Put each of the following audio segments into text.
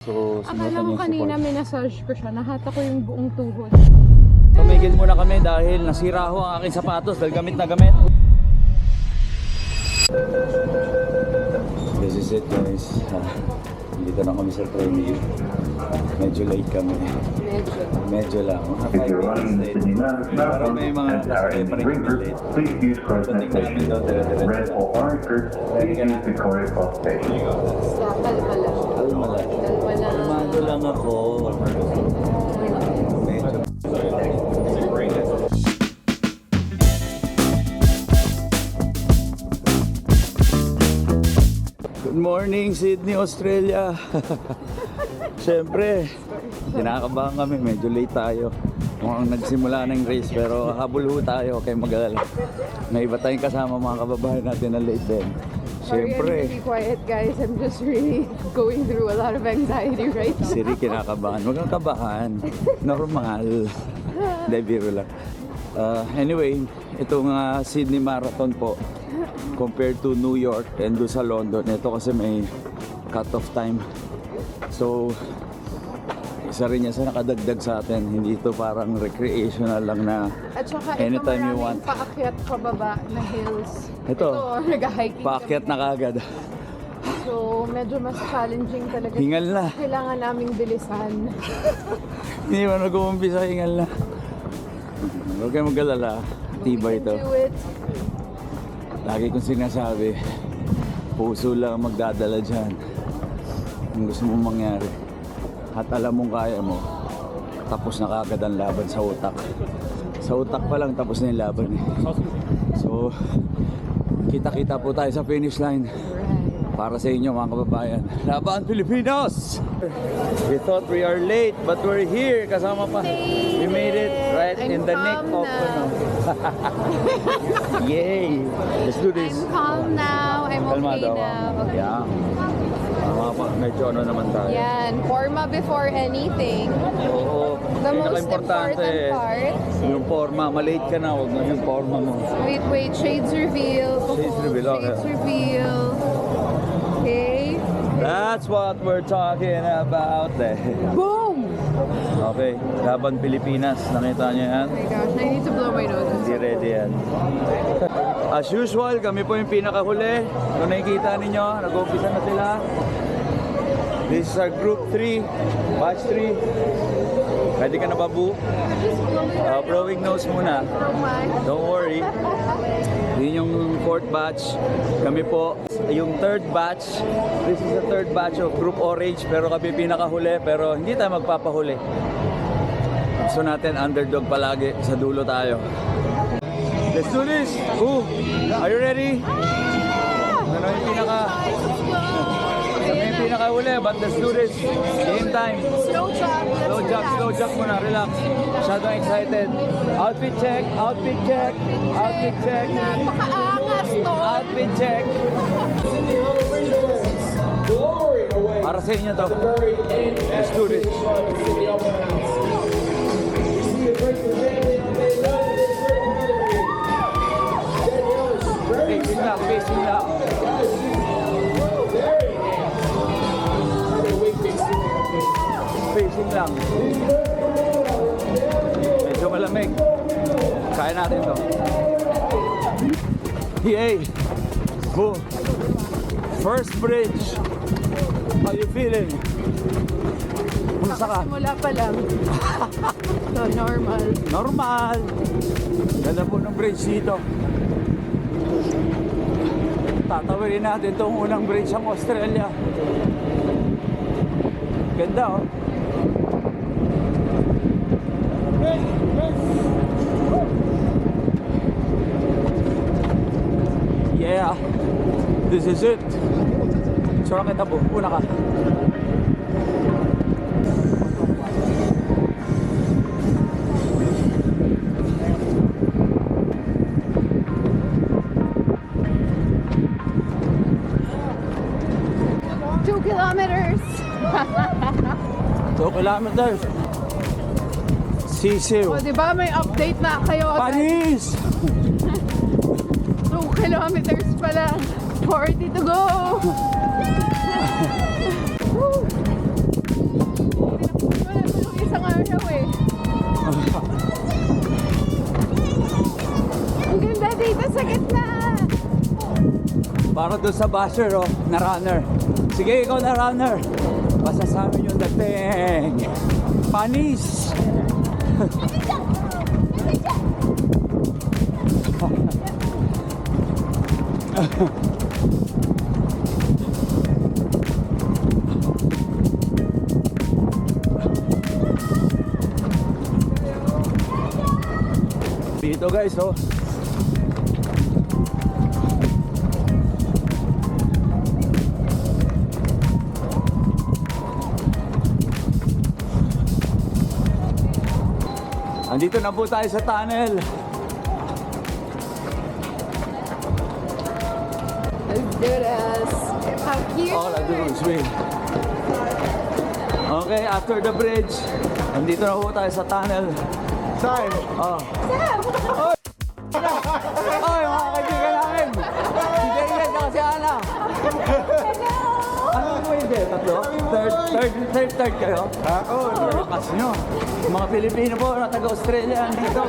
So, Akala ko kanina minasage ko siya. Nahata ko yung buong tuhod. Tumigil muna kami dahil nasira ho ang aking sapatos dahil gamit na gamit. This is it guys. Dito na kami sa training. Medyo late kami. Medyo. Medyo lang. Mga If 5 you're minutes running late. Pero may mga kasabay pa rin kami late. please use crossnet station. Red or orange group, please use Victoria Cross station. Sa kalpala. Lang. Ako. Good morning, Sydney, Australia. Siyempre, kinakabahan kami. Medyo late tayo. Mukhang nagsimula na yung race pero habol ho tayo kay mag-alala. May iba tayong kasama mga kababayan natin na late din. Sorry, I'm Siyempre, really quiet guys. I'm just really going through a lot of anxiety right now. Si Rick kinakabahan. Huwag kang kabahan. Normal. Hindi, biro lang. Uh, anyway, itong uh, Sydney Marathon po, compared to New York and do sa London, ito kasi may cut-off time. So, isa rin yan sa nakadagdag sa atin. Hindi ito parang recreational lang na At saka ito Anytime you maraming want. paakyat pababa na hills. Ito. nag-hiking paakyat na kagad. kami. So, medyo mas challenging talaga. Hingal na. Kailangan naming bilisan. Hindi mo nag-uumpisa, hingal na. Huwag kayong mag-alala. Tibay ito. Do it. Lagi kong sinasabi, puso lang ang magdadala dyan. Kung gusto mong mangyari. At alam mong kaya mo, tapos na kagad ang laban sa utak. Sa utak pa lang, tapos na yung laban eh. So, kita-kita po tayo sa finish line. Para sa inyo mga kababayan. Laban Pilipinas! We thought we are late, but we're here. Kasama pa. We made it right I'm in the calm of ano. Yay! Let's do this. I'm calm now. I'm okay Kalmado ako. now. Okay. Yeah. Medyo ano naman tayo. Yan. Forma before anything. Oo. The most important part. Yung forma, malate ka na, huwag na yung forma mo. Wait, wait. Shades reveal. Shades reveal, okay. Shades reveal. Okay. That's what we're talking about eh. Boom! Okay, Laban Pilipinas, nakita niyo yan? Oh my gosh, I need to blow my nose. Hindi ready yan. As usual, kami po yung pinakahuli. Kung nakikita ninyo, nag-umpisa na sila. This is our group 3, batch 3. Ready ka na blow it Uh, blowing nose muna. Don't worry. Yun yung fourth batch. Kami po, yung third batch. This is the third batch of Group Orange. Pero kami pinakahuli. Pero hindi tayo magpapahuli. Gusto natin underdog palagi. Sa dulo tayo. Let's do this! Ooh, are you ready? Ano yung pinaka... Pinakahuli, but let's do this. Game time. Slow. Let's Slow relax. slow jump muna, relax. Masyadong excited. Outfit check, outfit check, outfit check, Napakaangas to. outfit check. Para sa inyo to. Let's do this. Facing lang, facing lang. Lang. Medyo malamig. Kaya natin to. Yay! Boom! First bridge. How you feeling? Kumusta ka? Simula pa lang. so, normal. Normal. Ganda po ng bridge dito. Tatawirin natin itong unang bridge ng Australia. Ganda oh. Yeah. This is it. Sura kita po. Una ka. Two kilometers. 2 kilometers. Sisiw. O, di ba may update na kayo agad? Paris! 2 kilometers pa lang. 40 to go! Woo! Dito sa gitna! Para doon sa basher, oh, na runner. Sige, ikaw na runner. Basta Masasabi nyo dating. Panis! Dito guys, oh. Andito na po tayo sa tunnel. Let's do this. How cute. All I do is win. Okay, after the bridge, andito na po tayo sa tunnel. Saan? Oh. Oy! Oy, mga kaibigan namin! Si David at si Ana. Tatlo? Third, third, third, third kayo? Ha? Oo. Oh, lakas nyo. Mga Pilipino po na taga-Australia dito.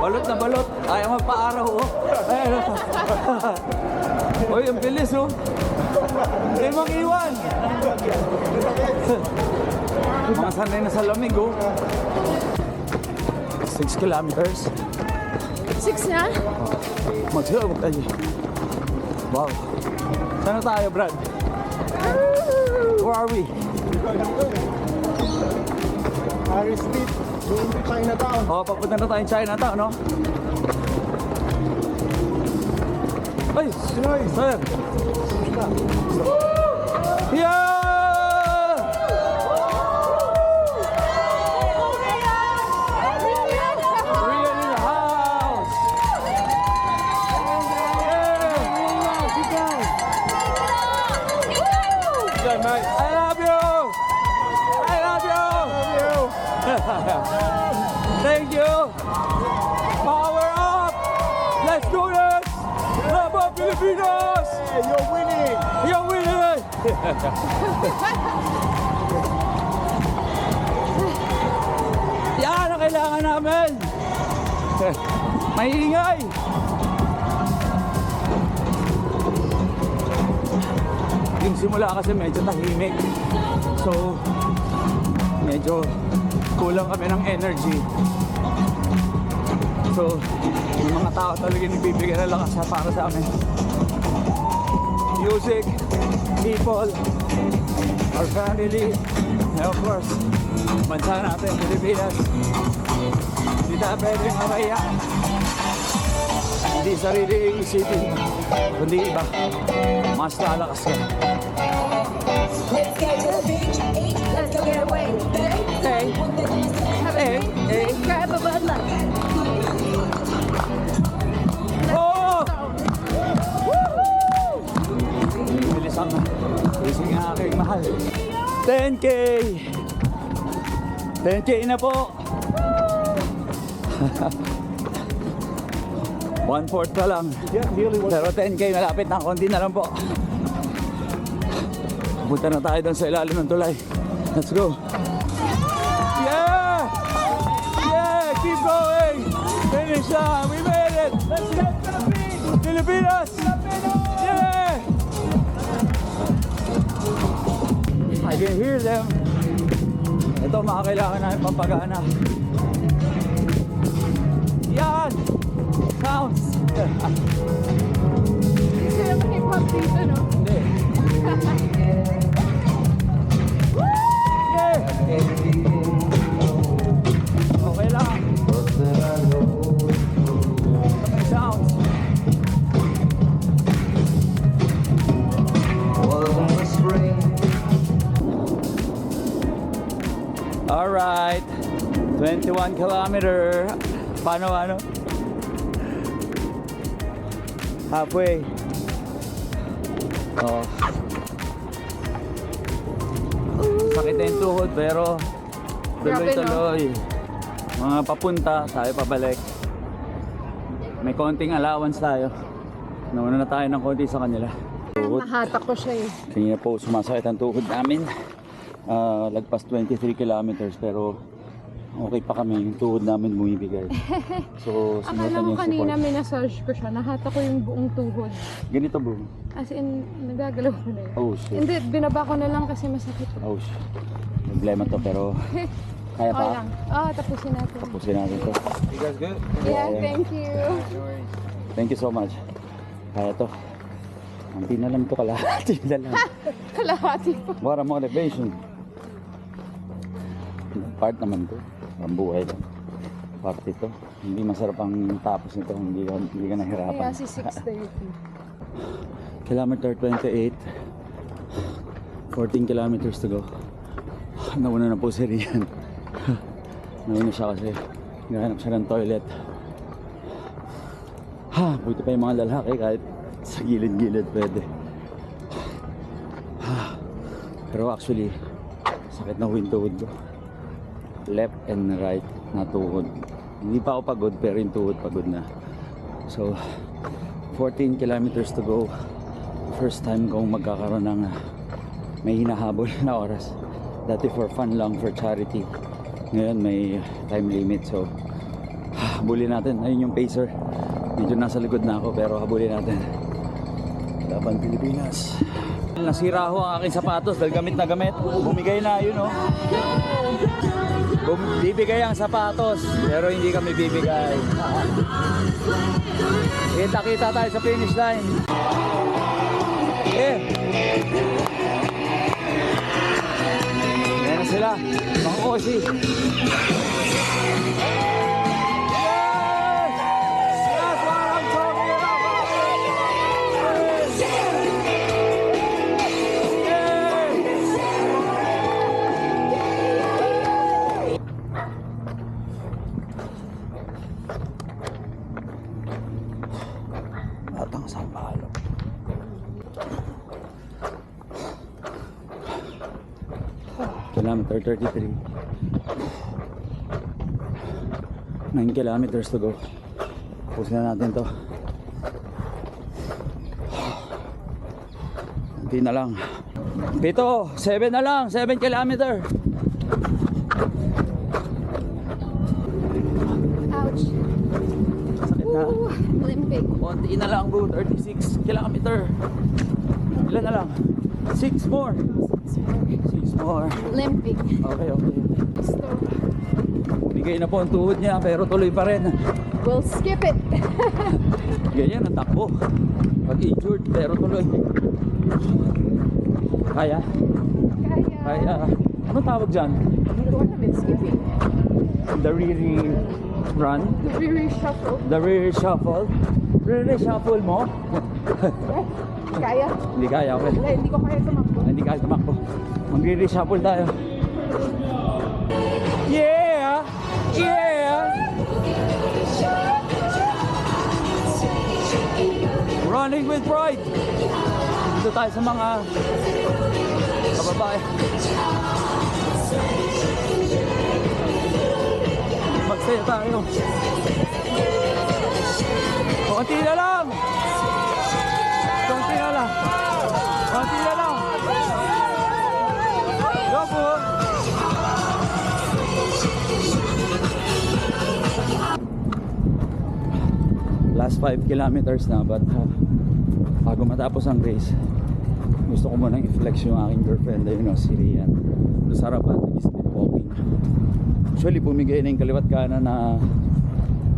Balot na balot. Ayaw magpa-araw, oh. Ayun, oh. Uy, ang bilis, oh. Hindi mag-iwan. Mga sanay na sa lamig, oh. 6 kilometers. Six na? Mag-slow tayo. Wow. Saan na tayo, Brad? Where are we? Harris Street. Doon sa Chinatown. Oh, papunta na tayong Chinatown, no? Ay, Pinoy. sir. Yeah! Thank you! Power up! Let's do this! Bravo, Pilipinas! Hey, you're winning. You're winning! Yan ang kailangan namin! Maingay! Yung simula kasi medyo tahimik. So, medyo kulang kami ng energy. So, yung mga tao talaga nagbibigay ng lakas na para sa amin. Music, people, our family, and of course, bansa natin, Pilipinas. Hindi tayo pwedeng mamaya. Hindi sarili isipin, kundi iba. Mas lalakas ka. Let's get to the beach, eat, let's go get away. Hey, hey. Grab a Bud. Oh! Bilis ang bilis ang aking mahal. 10K! 10K na po! One fourth pa lang. Pero 10K malapit na, konti na lang po. Punta na tayo doon sa ilalim ng tulay. Let's go. Na! We made it! Let's to the beach! Pilipinas! Yeah! I can hear them. Ito mga kailangan namin pampagana. Yan! Sounds! 21 kilometer. Paano, ano? Halfway. Oh. Sakit na yung tuhod pero tuloy-tuloy. Mga papunta, tayo pabalik. May konting allowance tayo. Nauna na tayo ng konti sa kanila. Tuhod. Mahatak ko siya eh. Kanina po sumasakit ang tuhod namin. Ah, lagpas 23 kilometers pero okay pa kami. Yung tuhod namin bumibigay. So, sinutan Akala ko yung kanina support. may massage ko siya. Nahata ko yung buong tuhod. Ganito bro. As in, nagagalaw ko na yun. Oh shit. Hindi, binaba ko na lang kasi masakit. Oh shit. Problema to pero kaya Okay pa. lang. Ah, tapusin natin. Tapusin natin to. You guys good? Yeah, thank you. Thank you so much. Kaya to. Hindi na lang to kalahati na lang. Kalahati po. What a motivation. Part naman to. Ang buhay lang. Part ito. Hindi masarap ang tapos nito. Hindi ka, hindi ka nahirapan. Kaya si 630. Kilometer 28. 14 kilometers to go. Nauna na po si Rian. Nauna siya kasi nahanap siya ng toilet. Ha, buti pa yung mga lalaki kahit sa gilid-gilid pwede. Ha, pero actually, sakit na tuhod ko. Left and right na tuhod. Hindi pa ako pagod pero yung tuhod pagod na. So, 14 kilometers to go. First time kong magkakaroon ng ah, may hinahabol na oras. Dati for fun lang, for charity. Ngayon may time limit. So, habulin natin. Ayun yung pacer. Medyo nasa likod na ako pero habulin natin. Laban Pilipinas. Nasira ho ang aking sapatos dahil gamit na gamit. Bumigay na, yun oh. Bibigay ang sapatos pero hindi kami bibigay. Kita-kita tayo sa finish line. Eh. Na sila. Mga Osi. Kilometer 33. 9 kilometers to go. Pusin na natin to. Hindi na lang. Pito, 7 na lang. 7 kilometer. Ouch. Sakit na. Ooh, limpig. Konti na lang bro. 36 kilometer. Ilan na lang? 6 more. 6 more. Limpig. Okay, okay. Gusto. Bigay na po ang tuhod niya pero tuloy pa rin. We'll skip it. Ganyan ang takbo. Pag injured pero tuloy. Kaya? Kaya. Kaya. Anong tawag dyan? Hindi ko alam it's skipping. The Riri run? The rear shuffle. The Riri shuffle? Riri shuffle mo? Kaya. Hindi kaya. Okay. Hindi ko kaya tumakbo. Hindi kaya tumakbo. Mag-Riri shuffle tayo. Yeah! Yeah! Running with pride! Dito tayo sa mga kababae. Magsaya tayo. Konti na lang! Last 5 kilometers na but uh, bago matapos ang race gusto ko munang i-flex yung aking girlfriend ayun o si Rian doon sa harapan nag-speed walking. Actually bumigay na yung kaliwat kanan na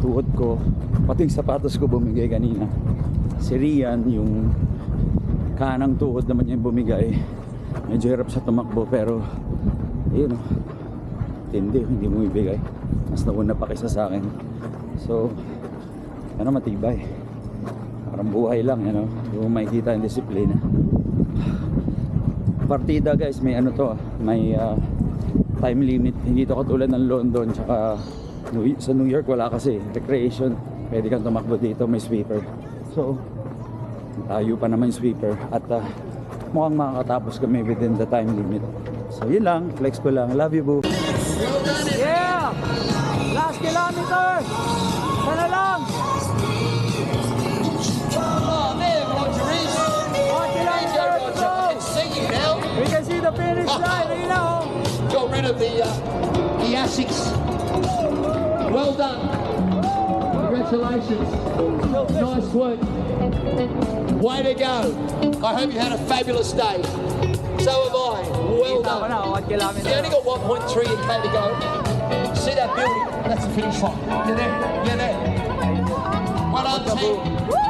tuhod ko. Pati yung sapatos ko bumigay kanina. Si Rian yung kanang tuhod naman niya yung bumigay. Medyo hirap siya tumakbo pero ayun o tindi hindi mo ibigay. Mas nauna pa kaysa sa akin. So ano matibay. Parang buhay lang ano yung makikita yung disiplina. Partida guys. May ano to ah, may ah, time limit. Hindi to katulad ng London tsaka New- sa New York wala kasi. Recreation. Pwede kang tumakbo dito may sweeper. So tayo pa naman sweeper. At ah, mukhang makakatapos kami within the time limit. So yun lang. Flex ko lang. Love you boo. Yeah! Last kilometer! Sana Got rid of the uh, the Asics. Well done. Congratulations. Nice work. Way to go. I hope you had a fabulous day. So have I. Well Kita ko na, done. 1. You only got 1.3 k to go. See that building? That's the finish line. You're there. You're there. Well done, team.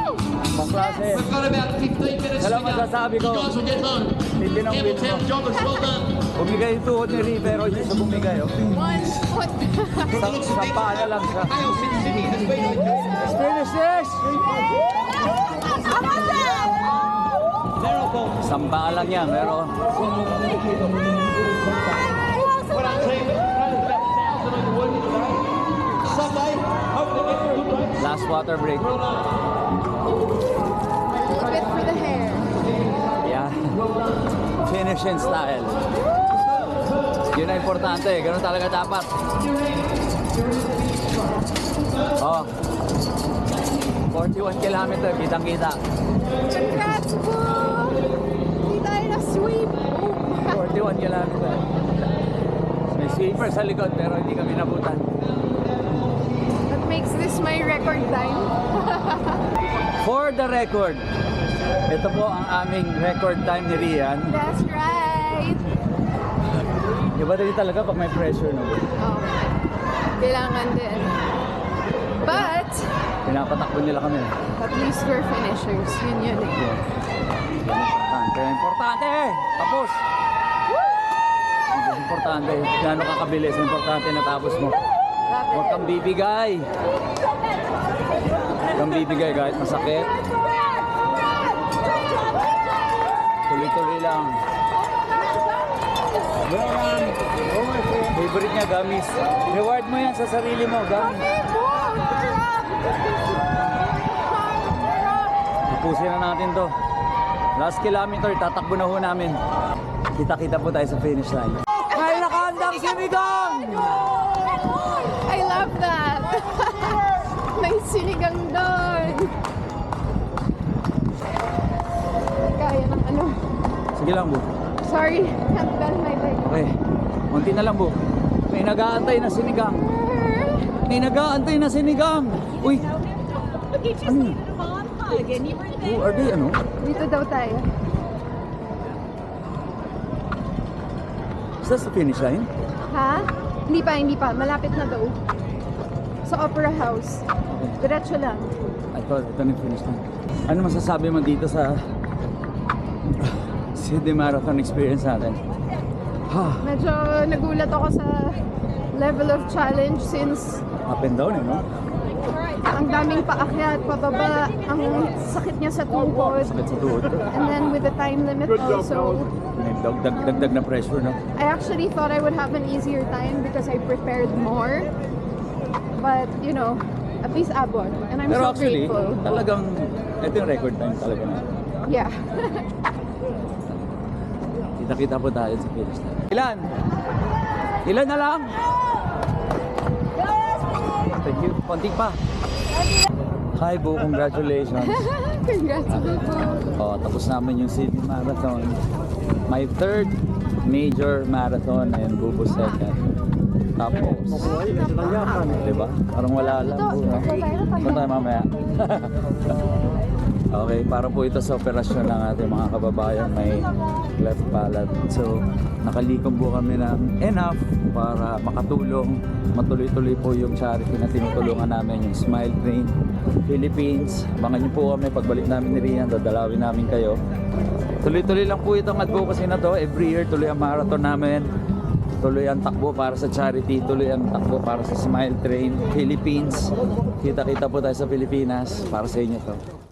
Pangklase. We've got about 15 minutes to Alam go. mo, sasabi ko. You guys will get home. Hindi ng win mo. Campbelltown joggers, well done. Bumigay yung tuhod ni Ri, pero hindi siya bumigay. Oh. One foot. Sa, sa paa na lang siya. Hale City City has been okay. Let's finish this! Samba lang yan, pero Well done, team. There's about 1,000 of you working today. Sunday, hope to get a good race. last water break. Well done. In style. Yun ang importante, ganun talaga dapat. Oh. 41 kilometer, kitang-kita. Congrats po! Hindi tayo na-sweep. Oh. 41 kilometer. May sweeper sa likod pero hindi kami nabutan. That makes this my record time. For the record, ito po ang aming record time ni Rian. That's right. Iba din talaga pag may pressure, no? Oh. Kailangan din. But, Pinapatakbo nila kami. at least we're finishers. Yun yun eh. Importante, importante! Tapos! Ang Importante, gano'n ka kabilis, importante na tapos mo. Huwag kang bibigay. Huwag kang bibigay kahit masakit. Tuloy-tuloy lang. Favorite niya, gamis. Reward mo yan sa sarili mo, gamis. Tapusin na natin to. Last kilometer, tatakbo na ho namin. Kita-kita po tayo sa finish line. May nakahandang sinigang! I love that. May sinigang doon. Kaya ng ano. Sige lang, Bu. Sorry, can't bend my leg. Okay. Munti na lang, Bu. May nag-aantay na sinigang. May nag-aantay na sinigang. Uy, ano yun? Who are they, ano? Dito daw tayo. Is that the finish line? Ha? Hindi pa, hindi pa. Malapit na daw. Sa Opera House. Diretso lang. I thought ito na finish line. Ano masasabi mo dito sa Sydney Marathon experience natin? Ha, Medyo nagulat ako sa level of challenge since up and down, eh, no? ang daming paakyat, pababa, ang sakit niya sa tuhod. Sakit sa tuhod. And then with the time limit also, May dagdag, dagdag na pressure, no? I actually thought I would have an easier time because I prepared more. But, you know, at least abot. And I'm Pero so actually, grateful. talagang, ito yung record time talaga na. Yeah. Kita-kita po tayo sa finish line. Ilan? Ilan na lang? Thank you. Konti pa. Hi, Bo. Congratulations. Congrats po. Oh, tapos namin yung Sydney Marathon. My third major marathon and Bubo second. Tapos, di ba? Parang wala lang. Ito, no? ito tayo, tayo. Ito tayo mamaya. okay, para po ito sa operasyon ng ating mga kababayan may left palate. So, nakalikom po kami ng enough para makatulong. Matuloy-tuloy po yung charity na tinutulungan namin, yung Smile Train Philippines. Abangan niyo po kami pagbalik namin ni Rian, dadalawin namin kayo. Tuloy-tuloy lang po itong advocacy na to. Every year, tuloy ang marathon namin. Tuloy ang takbo para sa charity, tuloy ang takbo para sa Smile Train Philippines. Kita-kita po tayo sa Pilipinas para sa inyo to.